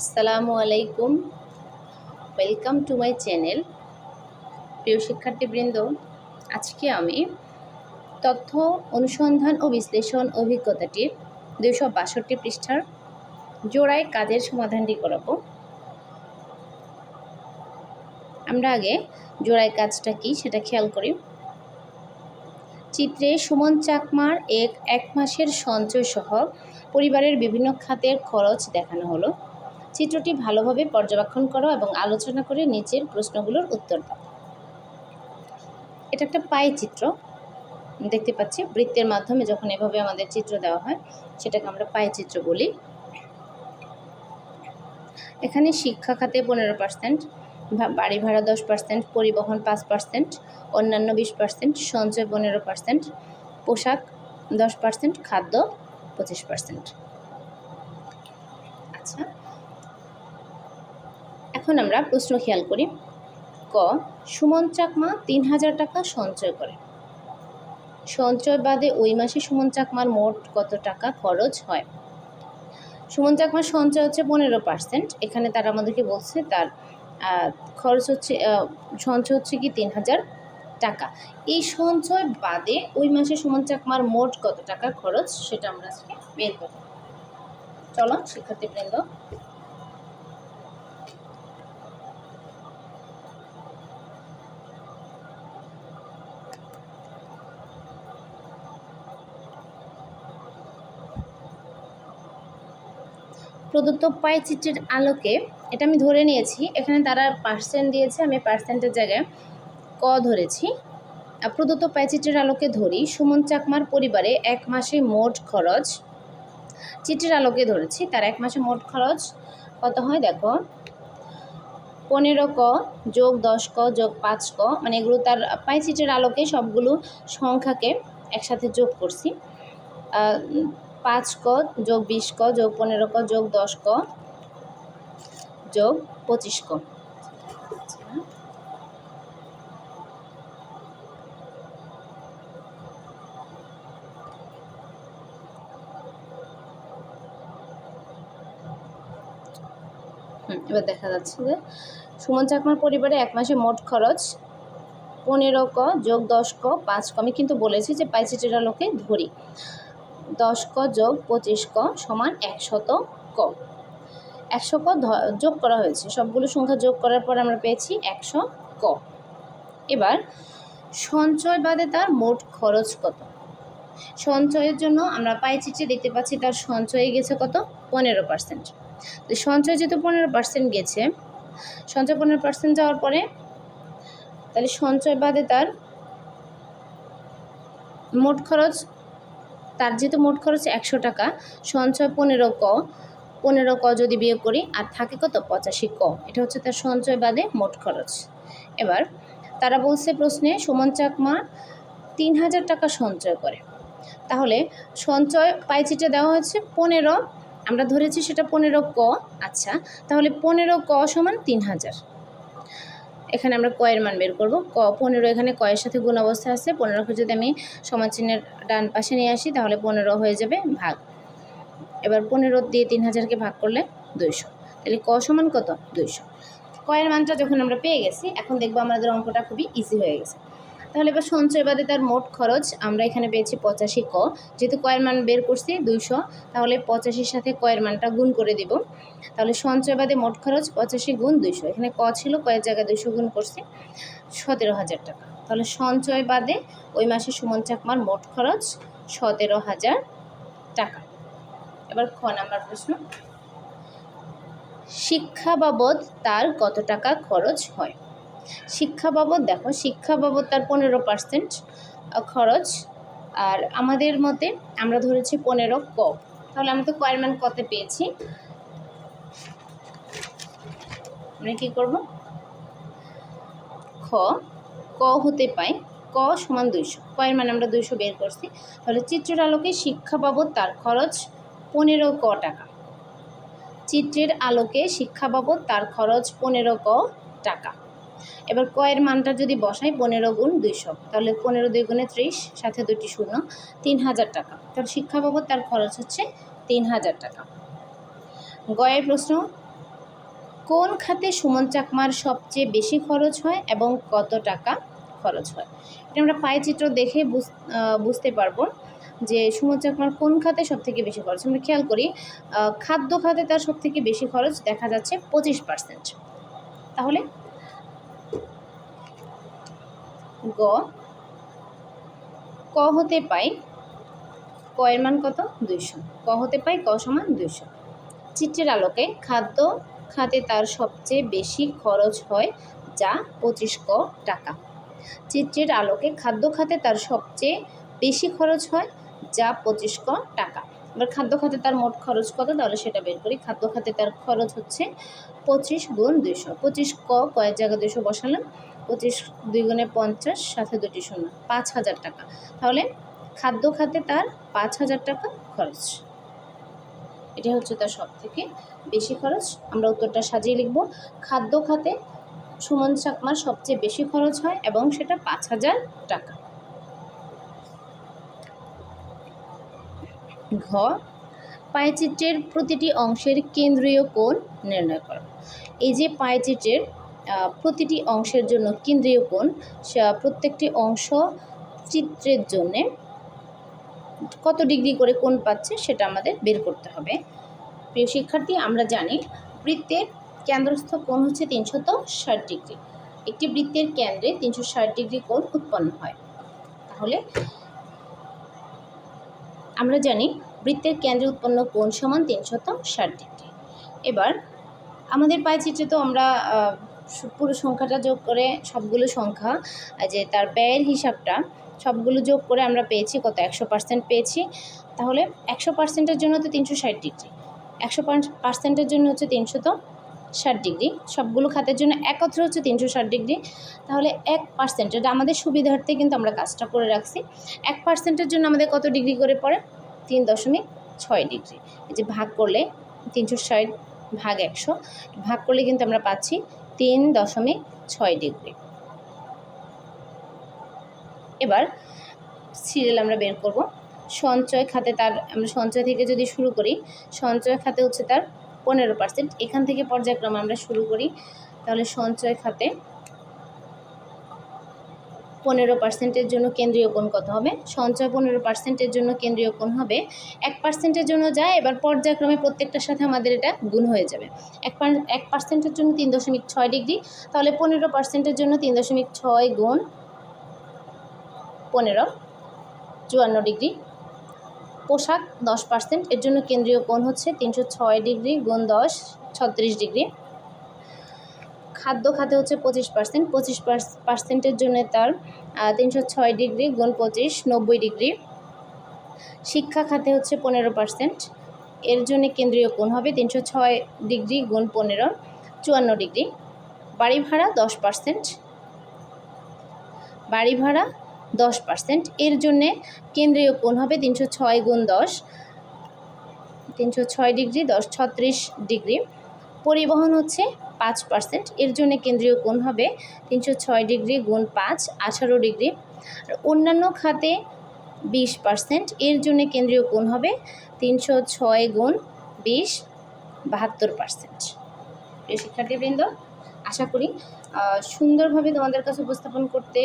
আসসালামু আলাইকুম। Welcome to my channel প্রিয় শিক্ষার্থীবৃন্দ, আজকে আমি তথ্য অনুসন্ধান ও বিশ্লেষণ অভিজ্ঞতাটির দুশো বাষট্টি পৃষ্ঠার জোড়ায় কাজের সমাধানটি করাবো। আমরা আগে জোড়ায় কাজটা কি সেটা খেয়াল করি। চিত্রে সুমন চাকমার এক এক মাসের সঞ্চয় সহ পরিবারের বিভিন্ন খাতের খরচ দেখানো হলো। চিত্রটি ভালোভাবে পর্যবেক্ষণ করো এবং আলোচনা করে নিচের প্রশ্নগুলোর উত্তর দাও। এটা একটা পাই চিত্র। দেখতে পাচ্ছি, বৃত্তের মাধ্যমে যখন এভাবে আমাদের চিত্র দেওয়া হয়, সেটাকে আমরা পাই চিত্র বলি। এখানে শিক্ষা খাতে পনেরো পার্সেন্ট বাড়ি ভাড়া দশ পার্সেন্ট, পরিবহন পাঁচ পার্সেন্ট, অন্যান্য বিশ পার্সেন্ট, সঞ্চয় পনেরো পার্সেন্ট, পোশাক দশ পার্সেন্ট, খাদ্য পঁচিশ পার্সেন্ট। আচ্ছা এখন আমরা প্রশ্ন খেয়াল করি। ক, সুমন চাকমা তিন হাজার টাকা সঞ্চয় করে। সঞ্চয় বাদে ওই মাসে সুমন চাকমার মোট কত টাকা খরচ হয়? সুমন চাকমার সঞ্চয় হচ্ছে পনেরো পার্সেন্ট। এখানে তারা আমাদেরকে বলছে তার খরচ হচ্ছে সঞ্চয় হচ্ছে কি তিন হাজার টাকা। এই সঞ্চয় বাদে ওই মাসে সুমন চাকমার মোট কত টাকা খরচ সেটা আমরা আজকে বের করব। চলো, শিক্ষার্থীবৃন্দ। প্রদত্ত পাই চিত্রের আলোকে, এটা আমি ধরে নিয়েছি, এখানে তারা পার্সেন্ট দিয়েছে, আমি পার্সেন্টের জায়গায় ক ধরেছি। প্রদত্ত পাইচিত্রের আলোকে ধরি, সুমন চাকমার পরিবারে এক মাসে মোট খরচ, চিত্রের আলোকে ধরেছি, তার এক মাসে মোট খরচ কত হয় দেখো? পনেরো ক যোগ দশ ক যোগ পাঁচ ক মানে এগুলো তার পাইচিত্রের আলোকে সবগুলো সংখ্যাকে একসাথে যোগ করছি। পাঁচ ক, যোগ বিশ ক, যোগ পনেরো ক, যোগ দশ ক, যোগ পঁচিশ ক। এবার দেখা যাচ্ছে যে সুমন চাকমার পরিবারে এক মাসে মোট খরচ পনেরো ক, যোগ দশ ক, পাঁচ ক। আমি কিন্তু বলেছি যে পাইচিটেরা লোকে ধরি। দশ ক যোগ পঁচিশ ক সমান একশত ক। একশো ক যোগ করা হয়েছে। সবগুলো সংখ্যা যোগ করার পর আমরা পেয়েছি একশো ক। এবার সঞ্চয় বাদে তার মোট খরচ কত? সঞ্চয়ের জন্য আমরা পাই চিত্রে দেখতে পাচ্ছি তার সঞ্চয়ে গেছে কত? পনেরো পার্সেন্ট তো সঞ্চয় যেহেতু পনেরো পার্সেন্ট গেছে, সঞ্চয় পনেরো পার্সেন্ট যাওয়ার পরে তাহলে সঞ্চয় বাদে তার মোট খরচ তার যেহেতু মোট খরচ একশো টাকা, সঞ্চয় পনেরো ক পনেরো ক যদি বিয়োগ করি, আর থাকে কত? পঁচাশি ক। এটা হচ্ছে তার সঞ্চয় বাদে মোট খরচ। এবার তারা বলছে প্রশ্নে, সুমন চাকমা তিন হাজার টাকা সঞ্চয় করে। তাহলে সঞ্চয় পাইচিটে দেওয়া হয়েছে পনেরো, আমরা ধরেছি সেটা পনেরো ক আচ্ছা তাহলে পনেরো ক সমান তিন হাজার। এখানে আমরা কয়ের মান বের করব। ক পনেরো এখানে কয়ের সাথে গুণ অবস্থা আছে। পনেরোকে যদি আমি সমাচিহ্নের ডান পাশে নিয়ে আসি, তাহলে পনেরো হয়ে যাবে ভাগ। এবার পনেরো দিয়ে তিন হাজারকে ভাগ করলে দুইশো। তাহলে ক সমান কত? দুইশো। কয়ের মানটা যখন আমরা পেয়ে গেছি, এখন দেখব আমাদের অঙ্কটা খুবই ইজি হয়ে গেছে। তাহলে এবার সঞ্চয় বাদে তার মোট খরচ, আমরা এখানে পেয়েছি পঁচাশি ক। যেহেতু কয়ের মান বের করছি দুইশো, তাহলে পঁচাশির সাথে কয়ের মানটা গুণ করে দিব। তাহলে সঞ্চয় বাদে মোট খরচ পঁচাশি গুণ দুইশো। এখানে ক ছিল, কয়ের জায়গায় দুইশো গুণ করছি, সতেরো হাজার টাকা। তাহলে সঞ্চয় বাদে ওই মাসে সুমন চাকমার মোট খরচ সতেরো হাজার টাকা। এবার খ নাম্বার প্রশ্ন। শিক্ষা বাবদ তার কত টাকা খরচ হয়? শিক্ষা বাবদ, দেখো, শিক্ষা বাবদ তার পনেরো পার্সেন্ট খরচ। আর আমাদের মতে আমরা ধরেছি পনেরো ক। তাহলে আমরা তো কয়ের মান কতে পেয়েছি। আমরা কী করব? খ। ক হতে পাই, ক সমান দুইশো। কয়ের মান আমরা দুইশো বের করছি। তাহলে চিত্রের আলোকে শিক্ষা বাবদ তার খরচ পনেরো ক টাকা। চিত্রের আলোকে শিক্ষা বাবদ তার খরচ পনেরো ক টাকা। এবার কয়ের মানটা যদি বসাই পনেরো গুণ দুইশো, তাহলে পনেরো দুই গুণে ত্রিশ, সাথে দুটি শূন্য, তিন হাজার টাকা। তাহলে শিক্ষা বাবদ তার খরচ হচ্ছে তিন হাজার টাকা। গয়ের প্রশ্ন, কোন খাতে সুমন চাকমার সবচেয়ে বেশি খরচ হয় এবং কত টাকা খরচ হয়? এটা আমরা পাই চিত্র দেখে বুঝ- বুঝতে পারব যে সুমন চাকমার কোন খাতে সব থেকে বেশি খরচ। আমরা খেয়াল করি খাদ্য খাতে তার সব থেকে বেশি খরচ দেখা যাচ্ছে পঁচিশ পার্সেন্ট তাহলে গ। ক হতে পাই ক এর মান কত? দুইশো। ক হতে পাই ক সমান দুইশো। চিত্রের আলোকে খাদ্য খাতে তার সবচেয়ে বেশি খরচ হয় যা পঁচিশ ক টাকা। চিত্রের আলোকে খাদ্য খাতে তার সবচেয়ে বেশি খরচ হয় যা পঁচিশ ক টাকা। এবার খাদ্য খাতে তার মোট খরচ কত? তাহলে সেটা বের করি। খাদ্য খাতে তার খরচ হচ্ছে পঁচিশ গুণ দুইশো। পঁচিশ ক কয়েক জায়গায় দুইশো বসালাম। পঁচিশ দুই গুণে পঞ্চাশ, সাথে দুটি শূন্য। পাঁচ হাজার টাকা। তাহলে খাদ্য খাতে তার পাঁচ হাজার টাকা খরচ। এটা হচ্ছে তার সব থেকে বেশি খরচ। আমরা উত্তরটা সাজিয়ে লিখব। খাদ্য খাতে সুমন চাকমার সবচেয়ে বেশি খরচ হয় এবং সেটা পাঁচ হাজার টাকা। ঘ, পায়চিত্রের প্রতিটি অংশের কেন্দ্রীয় কোণ নির্ণয় করো। এই যে পায়চিত্রের প্রতিটি অংশের জন্য কেন্দ্রীয় কোণ প্রত্যেকটি অংশ চিত্রের জন্যে কত ডিগ্রি করে কোণ পাচ্ছে সেটা আমাদের বের করতে হবে। প্রিয় শিক্ষার্থী, আমরা জানি বৃত্তের কেন্দ্রস্থ কোণ হচ্ছে তিনশত ষাট ডিগ্রি। একটি বৃত্তের কেন্দ্রে তিনশো ষাট ডিগ্রি কোণ উৎপন্ন হয়। তাহলে আমরা জানি বৃত্তের কেন্দ্রে উৎপন্ন কোণ সমান তিনশত ষাট ডিগ্রি। এবার আমাদের পায়চিত্রে তো আমরা পুরো সংখ্যাটা যোগ করে সবগুলো সংখ্যা যে তার ব্যয়ের হিসাবটা, সবগুলো যোগ করে আমরা পেয়েছি কত? একশো পার্সেন্ট পেয়েছি। তাহলে একশো পার্সেন্টের জন্য তো তিনশো ষাট ডিগ্রি। একশো পার্সেন্টের জন্য হচ্ছে তিনশত ষাট ডিগ্রি। সবগুলো খাতের জন্য একত্র হচ্ছে তিনশো ষাট ডিগ্রি। তাহলে এক পার্সেন্ট এটা আমাদের সুবিধার্থে কিন্তু আমরা কাজটা করে রাখছি। এক পার্সেন্টের জন্য আমাদের কত ডিগ্রি করে পড়ে? তিন দশমিক ছয় ডিগ্রি। এই যে ভাগ করলে তিনশো ষাট ভাগ একশো, ভাগ করলে কিন্তু আমরা পাচ্ছি তিন দশমিক ছয় ডিগ্রি। এবার সিরিয়াল আমরা বের করব। সঞ্চয় খাতে তার, আমরা সঞ্চয় থেকে যদি শুরু করি, সঞ্চয় খাতে হচ্ছে তার পনেরো পার্সেন্ট এখান থেকে পর্যায়ক্রমে আমরা শুরু করি। তাহলে সঞ্চয় খাতে পনেরো পার্সেন্টের জন্য কেন্দ্রীয় কোণ কত হবে? সঞ্চয় পনেরো পার্সেন্টের জন্য কেন্দ্রীয় কোণ হবে এক পার্সেন্টের জন্য যায়, এবার পর্যায়ক্রমে প্রত্যেকটার সাথে আমাদের এটা গুণ হয়ে যাবে। এক এক পার্সেন্টের জন্য তিন দশমিক ছয় ডিগ্রি, তাহলে পনেরো পার্সেন্টের জন্য তিন দশমিক ছয় গুণ পনেরো, চুয়ান্ন ডিগ্রি। পোশাক দশ পার্সেন্ট। এর জন্য কেন্দ্রীয় কোণ হচ্ছে তিনশো ছয় ডিগ্রি গুণ দশ, ছত্রিশ ডিগ্রি। খাদ্য খাতে হচ্ছে পঁচিশ পার্সেন্ট। পঁচিশ পার্সেন্টের জন্য তার তিনশো ছয় ডিগ্রি গুণ পঁচিশ, নব্বই ডিগ্রি। শিক্ষা খাতে হচ্ছে পনেরো পার্সেন্ট। এর জন্য কেন্দ্রীয় কোণ হবে তিনশো ছয় ডিগ্রি গুণ পনেরো, চুয়ান্ন ডিগ্রি। বাড়ি ভাড়া দশ পার্সেন্ট। বাড়ি ভাড়া দশ পার্সেন্ট এর জন্যে কেন্দ্রীয় কোণ হবে তিনশো ছয় গুণ দশ। তিনশো ছয় ডিগ্রি, দশ ছত্রিশ ডিগ্রি। পরিবহন হচ্ছে পাঁচ পার্সেন্ট এর জন্য কেন্দ্রীয় কোণ হবে তিনশো ছয় ডিগ্রি গুণ পাঁচ, আঠারো ডিগ্রি। আর অন্যান্য খাতে বিশ পার্সেন্ট এর জন্য কেন্দ্রীয় কোণ হবে তিনশো ছয় গুণ বিশ, বাহাত্তর পার্সেন্ট প্রিয় শিক্ষার্থীবৃন্দ, আশা করি সুন্দরভাবে তোমাদের কাছে উপস্থাপন করতে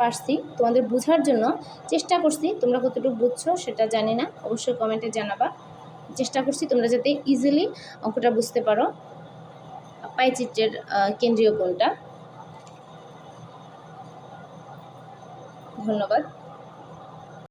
পারছি। তোমাদের বোঝার জন্য চেষ্টা করছি। তোমরা কতটুকু বুঝছ সেটা জানি না। অবশ্যই কমেন্টে জানাবা। চেষ্টা করছি তোমরা যাতে ইজিলি অঙ্কটা বুঝতে পারো। পাইচিত্রের কেন্দ্রীয় কোনটা। ধন্যবাদ।